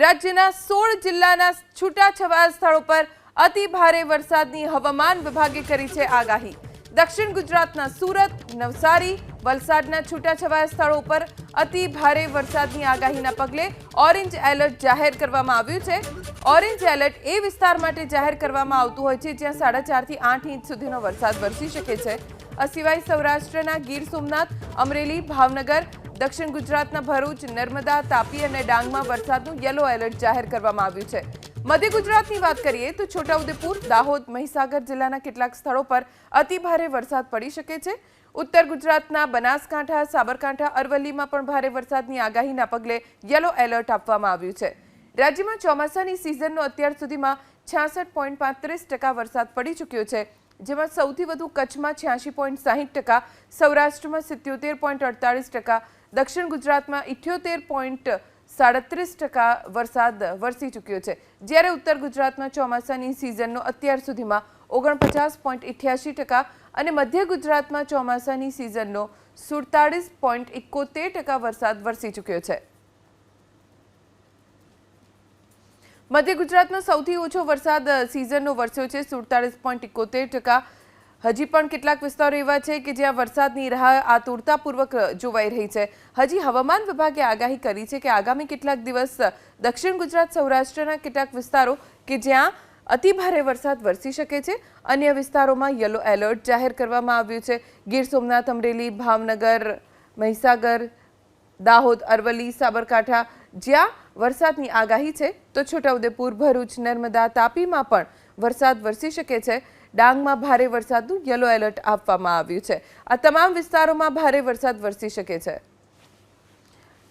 રાજ્યના સોળ જિલ્લાના છૂટાછવાયા સ્થળો પર અતિ ભારે વરસાદની હવામાન વિભાગે કરી છે આગાહી. દક્ષિણ ગુજરાતના સુરત, નવસારી વલસાડના છૂટાછવાયા સ્થળો પર અતિ ભારે વરસાદની આગાહીના પગલે ઓરેન્જ એલર્ટ જાહેર કરવામાં આવ્યું છે. ઓરેન્જ એલર્ટ એ વિસ્તાર માટે જાહેર કરવામાં આવતું હોય છે જ્યાં સાડા ચારથી આઠ ઇંચ સુધીનો વરસાદ વરસી શકે છે. આ સિવાય સૌરાષ્ટ્રના ગીર સોમનાથ, અમરેલી, ભાવનગર દક્ષિણ ગુજરાતના ભરૂચ, નર્મદા, તાપી અને ડાંગમાં વરસાદનું યલો એલર્ટ જાહેર કરવામાં આવ્યું છે. મધ્ય ગુજરાતની વાત કરીએ તો છોટાઉદેપુર, દાહોદ, મહીસાગર જિલ્લાના કેટલાક સ્થળો પર અતિ ભારે વરસાદ પડી શકે છે. ઉત્તર ગુજરાતના બનાસકાંઠા, સાબરકાંઠા, અરવલ્લીમાં પણ ભારે વરસાદની આગાહીના પગલે યલો એલર્ટ આપવામાં આવ્યું છે. રાજ્યમાં ચોમાસાની સિઝનનો અત્યાર સુધીમાં છ્યાસઠ પોઈન્ટ પાંત્રીસ ટકા વરસાદ પડી ચૂક્યો છે. જેમાં સૌથી વધુ કચ્છમાં છ્યાસી પોઈન્ટ સાહીઠ ટકા, સૌરાષ્ટ્રમાં સિત્યોતેર પોઈન્ટ અડતાલીસ ટકા, દક્ષિણ ગુજરાતમાં ઇઠ્યોતેર પોઈન્ટ સાડત્રીસ ટકા વરસાદ વરસી ચૂક્યો છે. જ્યારે ઉત્તર ગુજરાતમાં ચોમાસાની સિઝનનો અત્યાર સુધીમાં ઓગણપચાસ પોઈન્ટ ઇઠ્યાસી ટકા અને મધ્ય ગુજરાતમાં ચોમાસાની સિઝનનો સુડતાળીસ પોઈન્ટ એકોતેર ટકા વરસાદ વરસી ચૂક્યો છે. મધ્ય ગુજરાતમાં સૌથી ઓછો વરસાદ સિઝનનો વરસ્યો છે સુડતાલીસ પોઈન્ટ એકોતેર ટકા. હજી પણ કેટલાક વિસ્તારો એવા છે કે જ્યાં વરસાદની રાહ આતુરતાપૂર્વક જોવાઈ રહી છે. હજી હવામાન વિભાગે આગાહી કરી છે કે આગામી કેટલાક દિવસ દક્ષિણ ગુજરાત, સૌરાષ્ટ્રના કેટલાક વિસ્તારો કે જ્યાં અતિ ભારે વરસાદ વરસી શકે છે. અન્ય વિસ્તારોમાં યલો એલર્ટ જાહેર કરવામાં આવ્યું છે. ગીર સોમનાથ, અમરેલી, ભાવનગર, મહીસાગર દાહોદ, અરવલ્લી, સાબરકાંઠા જ્યાં વરસાદની આગાહી છે, તો છોટાઉદેપુર, ભરૂચ, નર્મદા, તાપીમાં પણ વરસાદ વરસી શકે છે. ડાંગમાં ભારે વરસાદનું યલો એલર્ટ આપવામાં આવ્યું છે. આ તમામ વિસ્તારોમાં ભારે વરસાદ વરસી શકે છે.